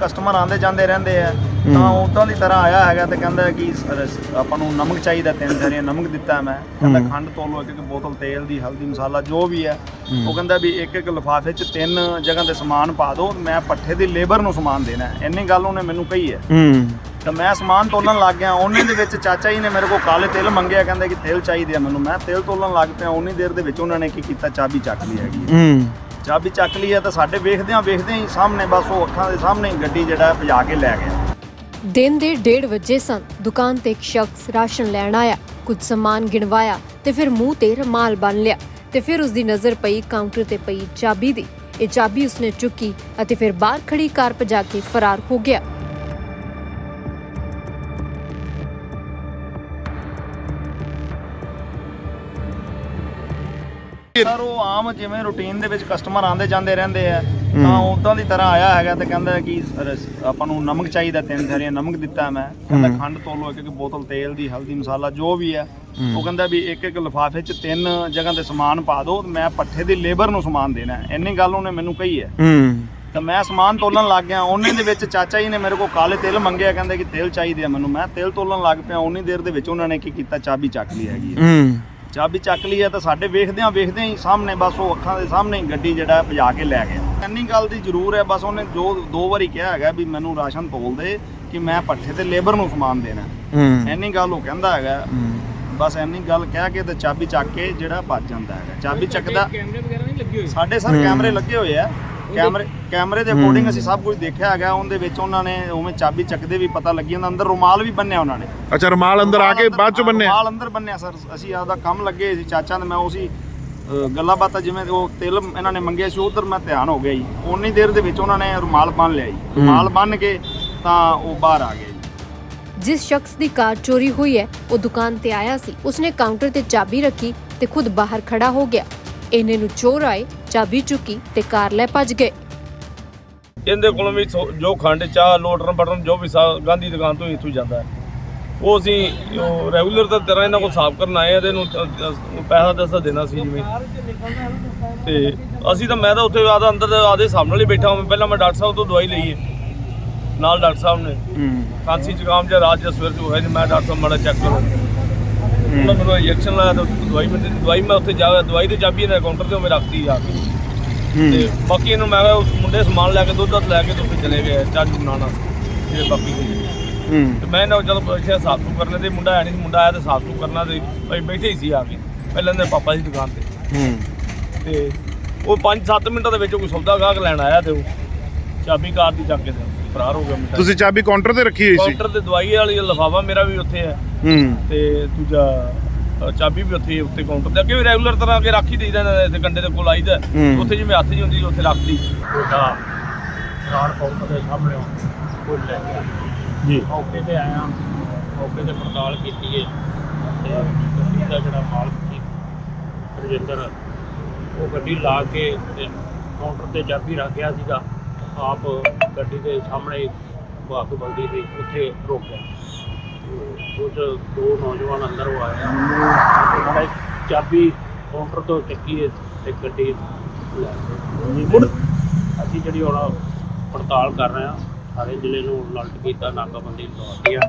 Customer ਆਉਂਦੇ ਜਾਂਦੇ ਰਹਿੰਦੇ ਆ ਤਾਂ ਉਦਾਂ ਦੀ ਤਰ੍ਹਾਂ ਆਇਆ ਹੈਗਾ ਤੇ ਕਹਿੰਦਾ ਕਿ ਆਪਾਂ ਨੂੰ ਨਮਕ ਚਾਹੀਦਾ ਤਿੰਨ ਜਣੇ ਨਮਕ ਦਿੱਤਾ ਮੈਂ। ਕਹਿੰਦਾ ਖੰਡ ਤੋਲੋ ਇੱਕ ਬੋਤਲ ਤੇਲ ਦੀ ਹਲਦੀ ਮਸਾਲਾ ਜੋ ਵੀ ਹੈ। ਉਹ ਕਹਿੰਦਾ ਵੀ ਇੱਕ ਇੱਕ ਲਿਫਾਫੇ 'ਚ ਤਿੰਨ ਜਗ੍ਹਾ ਤੇ ਸਮਾਨ ਪਾ ਦਿਓ ਮੈਂ ਪੱਠੇ ਦੀ ਲੇਬਰ ਨੂੰ ਸਮਾਨ ਦੇਣਾ ਹੈ। ਇੰਨੀ ਗੱਲ ਉਹਨੇ ਮੈਨੂੰ ਕਹੀ ਹੈ। ਹੂੰ। ਤਾਂ ਮੈਂ ਸਮਾਨ ਤੋਲਣ ਲੱਗ ਗਿਆ ਉਹਨੇ ਦੇ ਵਿੱਚ ਚਾਚਾ ਜੀ ਨੇ ਮੇਰੇ ਕੋਲ ਕਾਲੇ ਤਿਲ ਮੰਗਿਆ ਕਹਿੰਦੇ ਕਿ ਤੇਲ ਚਾਹੀਦੇ ਆ ਮੈਨੂੰ। ਮੈਂ ਤੇਲ ਤੋਲਣ ਲੱਗ ਪਿਆ ਉਨੀ ਦੇਰ ਦੇ ਵਿੱਚ ਉਹਨਾਂ ਨੇ ਕੀ ਕੀਤਾ ਚਾਬੀ ਚੱਕ ਲਈ ਹੈਗੀ ਹੈ। ਹੂੰ। ਚਾਬੀ ਚੱਕ ਲਈ ਹੈ ਤਾਂ ਸਾਡੇ ਵੇਖਦਿਆਂ ਵੇਖਦਿਆਂ ਹੀ ਸਾਹਮਣੇ ਬਸ ਉਹ ਅੱਖਾਂ ਦੇ ਸਾਹਮਣੇ ਹੀ ਗੱਡੀ ਜਿਹੜਾ ਭਜਾ ਕੇ ਲੈ ਗਿਆ। ਦਿਨ ਦੇ 1:30 ਵਜੇ ਸਨ। ਦੁਕਾਨ ਤੇ ਇੱਕ ਸ਼ਖਸ ਰਾਸ਼ਨ ਲੈਣ ਆਇਆ। ਕੁਝ ਸਮਾਨ ਗਿਣਵਾਇਆ ਤੇ ਫਿਰ ਮੂੰਹ ਤੇ ਰਮਾਲ ਬੰਨ ਲਿਆ ਤੇ ਫਿਰ ਉਸ ਦੀ ਨਜ਼ਰ ਪਈ ਕਾਊਂਟਰ ਤੇ ਪਈ ਚਾਬੀ ਦੀ। ਇਹ ਚਾਬੀ ਉਸਨੇ ਚੁੱਕੀ ਅਤੇ ਫਿਰ ਬਾਹਰ ਖੜੀ ਕਾਰ ਭਜਾ ਕੇ ਫਰਾਰ ਹੋ ਗਿਆ। ਸਰ ਉਹ ਆਮ ਜਿਵੇਂ ਰੂਟੀਨ ਦੇ ਵਿੱਚ ਕਸਟਮਰ ਆਉਂਦੇ ਜਾਂਦੇ ਰਹਿੰਦੇ ਆ ਤਾਂ ਉਦਾਂ ਦੀ ਤਰ੍ਹਾਂ ਆਇਆ ਹੈਗਾ ਤੇ ਕਹਿੰਦਾ ਕਿ ਆਪਾਂ ਨੂੰ ਨਮਕ ਚਾਹੀਦਾ ਤਿੰਨ ਜਣੇ ਨਮਕ ਦਿੱਤਾ ਮੈਂ। ਕਹਿੰਦਾ ਖੰਡ ਤੋਲੋ ਇੱਕ ਇੱਕ ਬੋਤਲ ਤੇਲ ਦੀ ਹਲਦੀ ਮਸਾਲਾ ਜੋ ਵੀ ਹੈ। ਉਹ ਕਹਿੰਦਾ ਵੀ ਇੱਕ ਇੱਕ ਲਿਫਾਫੇ 'ਚ ਤਿੰਨ ਜਗ੍ਹਾ ਤੇ ਸਮਾਨ ਪਾ ਦਿਓ ਮੈਂ ਪੱਠੇ ਦੀ ਲੇਬਰ ਨੂੰ ਸਮਾਨ ਦੇਣਾ ਹੈ। ਇੰਨੀ ਗੱਲ ਉਹਨੇ ਮੈਨੂੰ ਕਹੀ ਹੈ। ਹੂੰ। ਤਾਂ ਮੈਂ ਸਮਾਨ ਤੋਲਣ ਲੱਗ ਗਿਆ ਉਹਨੇ ਦੇ ਵਿੱਚ ਚਾਚਾ ਜੀ ਨੇ ਮੇਰੇ ਕੋਲ ਕਾਲੇ ਤਿਲ ਮੰਗਿਆ ਕਹਿੰਦੇ ਕਿ ਤੇਲ ਚਾਹੀਦੇ ਆ ਮੈਨੂੰ। ਮੈਂ ਤੇਲ ਤੋਲਣ ਲੱਗ ਪਿਆ ਉਨੀ ਦੇਰ ਦੇ ਵਿੱਚ ਉਹਨਾਂ ਨੇ ਕੀ ਕੀਤਾ ਚਾਬੀ ਚੱਕ ਲਈ ਹੈਗੀ ਹੈ। ਹੂੰ। ਚਾਬੀ ਚੱਕ ਲਈ ਹੈ ਤਾਂ ਸਾਡੇ ਵੇਖਦਿਆਂ ਵੇਖਦਿਆਂ ਹੀ ਸਾਹਮਣੇ ਬਸ ਉਹ ਅੱਖਾਂ ਦੇ ਸਾਹਮਣੇ ਹੀ ਗੱਡੀ ਜਿਹੜਾ ਭਜਾ ਕੇ ਲੈ ਗਿਆ। ਇੰਨੀ ਗੱਲ ਦੀ ਜ਼ਰੂਰ ਹੈ ਬਸ ਉਹਨੇ ਜੋ ਦੋ ਵਾਰੀ ਕਿਹਾ ਹੈਗਾ ਵੀ ਮੈਨੂੰ ਰਾਸ਼ਨ ਤੋਲ ਦੇ ਕਿ ਮੈਂ ਪੱਠੇ ਤੇ ਲੇਬਰ ਨੂੰ ਸਮਾਨ ਦੇਣਾ। ਹੂੰ। ਇੰਨੀ ਗੱਲ ਉਹ ਕਹਿੰਦਾ ਹੈਗਾ। ਬਸ ਇੰਨੀ ਗੱਲ ਕਹਿ ਕੇ ਤੇ ਚਾਬੀ ਚੱਕ ਕੇ ਜਿਹੜਾ ਭੱਜ ਜਾਂਦਾ ਹੈਗਾ। ਚਾਬੀ ਚੱਕਦਾ ਕੈਮਰੇ ਵਗੈਰਾ ਨਹੀਂ ਲੱਗੇ ਹੋਏ? ਸਾਡੇ ਸਰ ਕੈਮਰੇ ਲੱਗੇ ਹੋਏ ਆ। ਕੈਮਰੇ ਕੈਮਰੇ ਦੇ ਅਕੋਰਡਿੰਗ ਅਸੀਂ ਸਭ ਕੁਝ ਦੇਖਿਆ ਹੈਗਾ ਉਹਦੇ ਵਿੱਚ ਉਹਨਾਂ ਨੇ ਉਵੇਂ ਚਾਬੀ ਚੱਕਦੇ ਵੀ ਪਤਾ ਲੱਗੀ ਜਾਂਦਾ ਅੰਦਰ ਰੁਮਾਲ ਵੀ ਬੰਨਿਆ ਉਹਨਾਂ ਨੇ। ਅੱਛਾ ਰਮਾਲ ਅੰਦਰ ਆ ਕੇ ਬਾਅਦ ਚ ਬੰਨਿਆ? ਰੁਮਾਲ ਅੰਦਰ ਬੰਨਿਆ ਸਰ। ਅਸੀਂ ਆਪਦਾ ਕੰਮ ਲੱਗੇ ਸੀ ਚਾਚਾ ਤੇ ਮੈਂ ਉਸੀ ਗੱਲਾਂ ਬਾਤਾਂ ਜਿਵੇਂ ਉਹ ਤਿਲ ਇਹਨਾਂ ਨੇ ਮੰਗਿਆ ਸੀ ਉਧਰ ਮੈਂ ਧਿਆਨ ਹੋ ਗਿਆ ਜੀ। ਉਨੀ ਦੇਰ ਦੇ ਵਿੱਚ ਉਹਨਾਂ ਨੇ ਰੁਮਾਲ ਬੰਨ ਲਿਆ ਜੀ। ਰੁਮਾਲ ਬੰਨ ਕੇ ਤਾਂ ਉਹ ਬਾਹਰ ਆ ਗਏ ਜੀ। ਜਿਸ ਸ਼ਖਸ ਦੀ ਕਾਰ ਚੋਰੀ ਹੋਈ ਹੈ ਉਹ ਦੁਕਾਨ ਤੇ ਆਇਆ ਸੀ। ਉਸਨੇ ਕਾਊਂਟਰ ਤੇ ਚਾਬੀ ਰੱਖੀ ਤੇ ਖੁਦ ਬਾਹਰ ਖੜਾ ਹੋ ਗਿਆ। ਇਹਨੇ ਨੂੰ ਚੋਰ ਆਏ ਚਾਬੀ ਚੁੱਕੀ ਤੇ ਕਾਰ ਲੈ ਭੱਜ ਗਏ। ਇਹਦੇ ਕੋਲੋਂ ਵੀ ਸੋ- ਜੋ ਖੰਡ ਚਾਹ ਲੋਟਰਨ ਬਟਨ ਜੋ ਵੀ ਸਾ- ਗਾਂਧੀ ਦੁਕਾਨ ਤੋਂ ਇੱਥੋਂ ਜਾਂਦਾ ਹੈ। ਉਹ ਅਸੀਂ ਰੈਗੂਲਰ ਤਾਂ ਤਰ੍ਹਾਂ ਇਹਨਾਂ ਕੋਲ ਸਾਫ਼ ਕਰਨ ਆਏ ਆ ਤੇ ਇਹਨੂੰ ਪੈਸਾ ਦੱਸਾ ਦੇਣਾ ਸੀ ਜਿਵੇਂ। ਤੇ ਅਸੀਂ ਤਾਂ ਮੈਂ ਤਾਂ ਉੱਥੇ ਆਦਾ ਅੰਦਰ ਆਦੇ ਸਾਹਮਣੇ ਹੀ ਬੈਠਾ ਹਾਂ ਪਹਿਲਾਂ ਮੈਂ ਡਾਕਟਰ ਸਾਹਿਬ ਤੋਂ ਦਵਾਈ ਲਈ ਹੈ। ਨਾਲ ਡਾਕਟਰ ਸਾਹਿਬ ਨੇ। ਹੂੰ। ਖਾਂਸੀ ਜ਼ੁਕਾਮ ਜਾਂ ਰਾਤ ਜਾਂ ਸਵੇਰ ਹੋਇਆ ਨਹੀਂ ਮੈਂ ਡਾਕਟਰ ਸਾਹਿਬ ਮਾੜਾ ਚੈੱਕ ਕਰੋ। ਉਹਨਾਂ ਮੈਨੂੰ ਇੰਜੈਕਸ਼ਨ ਲਾਇਆ ਤਾਂ ਦਵਾਈ ਮੈਂ ਦਵਾਈ ਮੈਂ ਉੱਥੇ ਜਾ ਦਵਾਈ ਦੀ ਚਾਬੀ ਇਹਨਾਂ ਕਾਊਂਟਰ ਤੇ ਉਹ ਮੈਂ ਰੱਖਤੀ ਜਾ ਕੇ। ਤੇ ਹੂੰ ਬਾਕੀ ਇਹਨੂੰ ਮੈਂ ਕਿਹਾ ਉਸ ਮੁੰਡੇ ਸਮਾਨ ਲੈ ਕੇ ਦੁੱਧ ਦੱਧ ਲੈ ਕੇ ਤੇ ਉੱਥੇ ਚਲੇ ਗਏ ਚੂਹ ਬਣਾਉਣਾ ਤੇ ਬਾਕੀ ਮੈਂ ਨਾ ਜਦੋਂ ਸਾਫ਼ ਸੁ ਕਰਨੇ ਤੇ ਮੁੰਡਾ ਹੈ ਨਹੀਂ ਮੁੰਡਾ ਆਇਆ ਤੇ ਸਾਫ਼ ਸੁ ਕਰਨਾ ਤੇ ਭਾਈ ਬੈਠੇ ਹੀ ਸੀ ਆ ਕੇ ਪਹਿਲਾਂ ਦੇ ਪਾਪਾ ਦੀ ਦੁਕਾਨ ਤੇ। ਹੂੰ। ਤੇ ਉਹ 5-7 ਮਿੰਟਾਂ ਦੇ ਵਿੱਚ ਕੋਈ ਸੌਦਾ ਗਾਹਕ ਲੈਣ ਆਇਆ ਤੇ ਉਹ ਚਾਬੀ ਕਾਰ ਦੀ ਚੱਕ ਕੇ ਤੇ ਫਰਾਰ ਹੋ ਗਿਆ ਮੁੰਡਾ ਤੁਸੀਂ ਚਾਬੀ ਕਾਊਂਟਰ ਤੇ ਰੱਖੀ ਹੋਈ ਸੀ? ਕਾਊਂਟਰ ਤੇ ਦਵਾਈ ਵਾਲੀ ਲਿਫਾਫਾ ਮੇਰਾ ਵੀ ਉੱਥੇ ਹੈ। ਹੂੰ। ਤੇ ਦੂਜਾ ਅ, ਚਾਬੀ ਵੀ ਉੱਥੇ ਹੀ ਉੱਤੇ ਕਾਊਂਟਰ ਤੇ ਅੱਗੇ ਵੀ ਰੈਗੂਲਰ ਤਰ੍ਹਾਂ ਕੇ ਰੱਖ ਹੀ ਦੇਈਦਾ ਨਾ, ਇੱਥੇ ਕੰਡੇ ਦੇ ਕੋਲ ਆਈਦਾ ਹੂੰ। ਉੱਥੇ ਜਿਵੇਂ ਹੱਥ ਜੀ ਹੁੰਦੀ ਉੱਥੇ ਰੱਖਦੀ ਛੋਟਾ ਰਾੜ ਕਾਊਂਟਰ ਦੇ ਸਾਹਮਣੇ ਕੋਈ ਲੈ ਗਿਆ ਜੀ। ਮੌਕੇ ਤੇ ਆਇਆ। ਮੌਕੇ ਤੇ ਪੜਤਾਲ ਕੀਤੀ ਹੈ। ਤੇ ਗੱਡੀ ਦਾ ਜਿਹੜਾ ਮਾਲਕ ਸੀ ਰਜਿੰਦਰ ਉਹ ਗੱਡੀ ਲਾ ਕੇ ਤੇ ਕਾਊਂਟਰ ਤੇ ਚਾਬੀ ਰੱਖ ਗਿਆ ਸੀਗਾ। ਆਪ ਗੱਡੀ ਦੇ ਸਾਹਮਣੇ ਬਾਗ ਬੰਦੀ ਸੀ ਉੱਥੇ ਰੁਕ ਗਿਆ ਤੇ ਉਸ ਦੋ ਨੌਜਵਾਨ ਅੰਦਰ ਉਹ ਆਇਆ ਚਾਬੀ ਕਾਊਂਟਰ ਤੋਂ ਚੱਕੀ ਤੇ ਗੱਡੀ ਲੈ ਗਏ। ਮੁੜ ਅਸੀਂ ਜਿਹੜੀ ਹੁਣ ਪੜਤਾਲ ਕਰ ਰਹੇ ਹਾਂ ਸਾਰੇ ਜ਼ਿਲ੍ਹੇ ਨੂੰ ਅਲਰਟ ਕੀਤਾ ਨਾਕਾਬੰਦੀ ਲਗਾਤੀ ਆ।